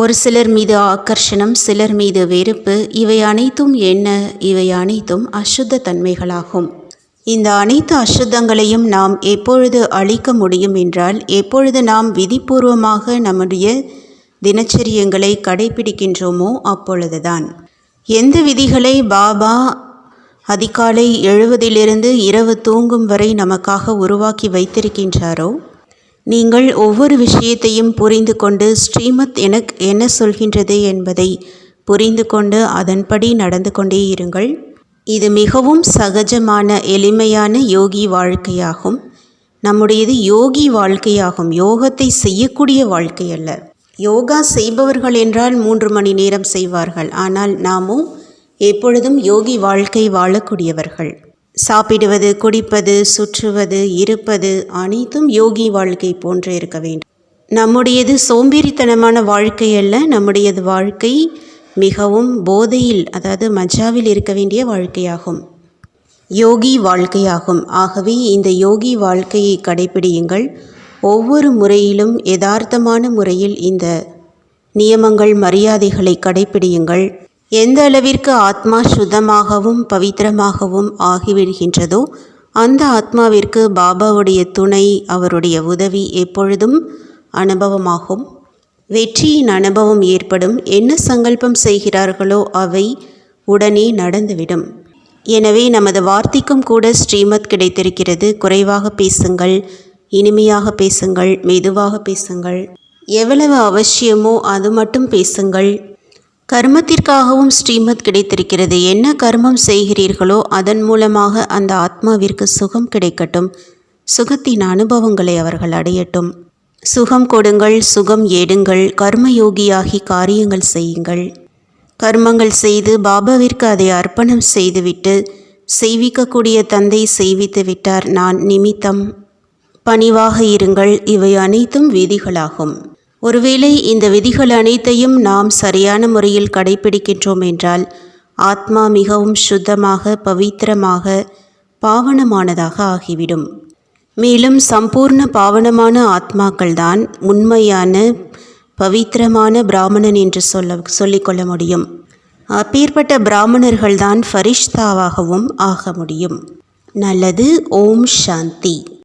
ஒரு சிலர் மீது ஆக்கர்ஷணம் சிலர் மீது வெறுப்பு இவை அனைத்தும் என்ன? இவை அனைத்தும் அசுத்த தன்மைகளாகும். இந்த அனைத்து அசுத்தங்களையும் நாம் எப்பொழுது அழிக்க முடியும் என்றால் எப்பொழுது நாம் விதிபூர்வமாக நம்முடைய தினச்சரியங்களை கடைபிடிக்கின்றோமோ அப்பொழுதுதான். எந்த விதிகளை பாபா அதிகாலை எழுவதிலிருந்து இரவு தூங்கும் வரை நமக்காக உருவாக்கி வைத்திருக்கின்றாரோ நீங்கள் ஒவ்வொரு விஷயத்தையும் புரிந்து கொண்டு ஸ்ரீமத் எனக்கு என்ன சொல்கின்றது என்பதை புரிந்து கொண்டு அதன்படி நடந்து கொண்டே இருங்கள். இது மிகவும் சகஜமான எளிமையான யோகி வாழ்க்கையாகும். நம்முடையது யோகி வாழ்க்கையாகும். யோகத்தை செய்யக்கூடிய வாழ்க்கை அல்ல. யோகா செய்பவர்கள் என்றால் மூன்று மணி நேரம் செய்வார்கள். ஆனால் நாமும் எப்பொழுதும் யோகி வாழ்க்கை வாழக்கூடியவர்கள். சாப்பிடுவது குடிப்பது சுற்றுவது இருப்பது அனைத்தும் யோகி வாழ்க்கை போன்று இருக்க வேண்டும். நம்முடையது சோம்பேறித்தனமான வாழ்க்கை அல்ல நம்முடையது வாழ்க்கை மிகவும் போதையில் அதாவது மஜாவில் இருக்க வேண்டிய வாழ்க்கையாகும். யோகி வாழ்க்கையாகும். ஆகவே இந்த யோகி வாழ்க்கையை கடைபிடியுங்கள். ஒவ்வொரு முறையிலும் யதார்த்தமான முறையில் இந்த நியமங்கள் மரியாதைகளை கடைபிடியுங்கள். எந்த அளவிற்கு ஆத்மா சுத்தமாகவும் பவித்திரமாகவும் ஆகிவிடுகின்றதோ அந்த ஆத்மாவிற்கு பாபாவுடைய துணை அவருடைய உதவி எப்பொழுதும் அனுபவமாகும். வெற்றியின் அனுபவம் ஏற்படும். என்ன சங்கல்பம் செய்கிறார்களோ அவை உடனே நடந்துவிடும். எனவே நமது வார்த்தைக்கும் கூட ஸ்ரீமத் கிடைத்திருக்கிறது. குறைவாக பேசுங்கள் இனிமையாக பேசுங்கள் மெதுவாக பேசுங்கள். எவ்வளவு அவசியமோ அது மட்டும் பேசுங்கள். கர்மத்திற்காகவும் ஸ்ரீமத் கிடைத்திருக்கிறது. என்ன கர்மம் செய்கிறீர்களோ அதன் மூலமாக அந்த ஆத்மாவிற்கு சுகம் கிடைக்கட்டும். சுகத்தின் அனுபவங்களை அவர்கள் அடையட்டும். சுகம் கொடுங்கள் சுகம் ஏடுங்கள் கர்மயோகியாகி காரியங்கள் செய்யுங்கள். கர்மங்கள் செய்து பாபாவிற்கு அதை அர்ப்பணம் செய்துவிட்டு செய்விக்கக்கூடிய தந்தை செய்வித்து விட்டார். நான் நிமித்தம் பணிவாக இருங்கள். இவை அனைத்தும் விதிகளாகும். ஒருவேளை இந்த விதிகள் அனைத்தையும் நாம் சரியான முறையில் கடைபிடிக்கின்றோம் என்றால் ஆத்மா மிகவும் சுத்தமாக பவித்திரமாக பாவனமானதாக ஆகிவிடும். மேலும் சம்பூர்ண பாவனமான ஆத்மாக்கள்தான் உண்மையான பவித்திரமான பிராமணன் என்று சொல்ல சொல்லிக்கொள்ள முடியும். அப்பேற்பட்ட பிராமணர்கள்தான் ஃபரிஷ்தாவாகவும் ஆக முடியும். நல்லது. ஓம் சாந்தி.